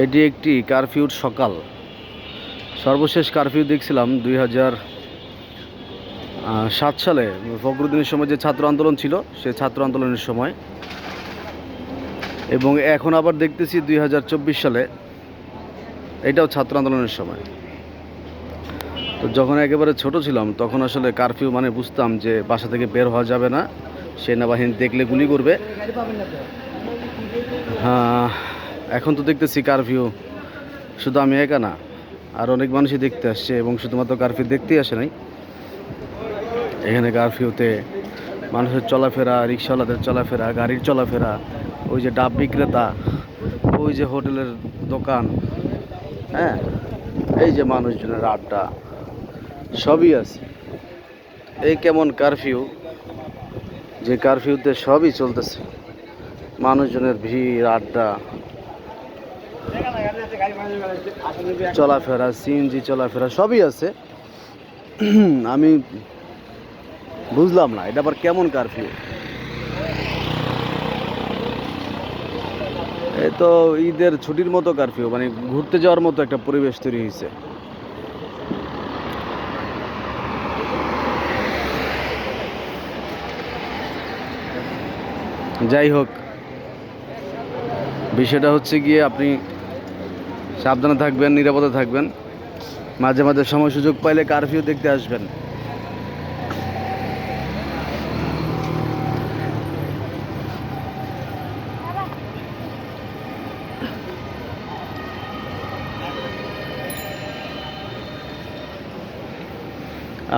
এটি একটি কারফিউর সকাল। সর্বশেষ কারফিউ দেখছিলাম দুই হাজার সাত সালে। ফখরুদ্দিনের সময় যে ছাত্র আন্দোলন ছিল, সে ছাত্র আন্দোলনের সময়। এবং এখন আবার দেখতেছি দুই হাজার চব্বিশ সালে, এটাও ছাত্র আন্দোলনের সময়। তো যখন একেবারে ছোট ছিলাম, তখন আসলে কারফিউ মানে বুঝতাম যে বাসা থেকে বের হওয়া যাবে না। সেনাবাহিনী দেখলে গুলি করবে। হ্যাঁ এখন তো দেখতেছি কারফিউ শুধু আমি একা না, আর অনেক মানুষই দেখতে আসছে এবং শুধুমাত্র কারফিউ দেখতেই আসে নাই। এখানে কারফিউতে মানুষের চলাফেরা রিক্সাওয়ালাদের চলাফেরা, গাড়ির চলাফেরা, ওই যে ডাব বিক্রেতা, ওই যে হোটেলের দোকান হ্যাঁ? এই যে মানুষজনের আড্ডা, সবই আছে। এই কেমন কারফিউ যে কারফিউতে সবই চলতেছে। মানুষজনের ভিড়, আড্ডা। চলাফেরা সিএনজি চলাফেরা, সবই আছে। আমি বুঝলাম না, এটা আবার কেমন কারফিউ এই তো ঈদের ছুটির মতো কারফিউ মানে ঘুরতে যাওয়ার মতো একটা পরিবেশ তৈরি হয়েছে। যাই হোক বিষয়টা হচ্ছে গিয়ে আপনি সাবধানে থাকবেন, নিরাপদে থাকবেন। মাঝে মাঝে সময় সুযোগ পাইলে কারফিউ দেখতে আসবেন।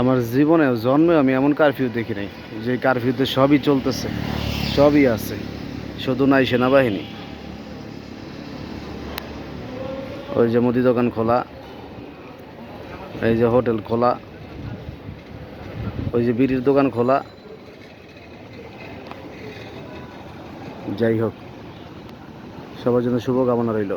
আমার জীবনে জন্মে আমি এমন কারফিউ দেখি নাই, যে কারফিউতে সবই চলতেছে, সবই আছে। শুধু নাই সেনাবাহিনী। ওই যে মুদি দোকান খোলা, এই যে হোটেল খোলা, ওই যে বিড়ির দোকান খোলা। যাই হোক, সবার জন্য শুভকামনা রইল।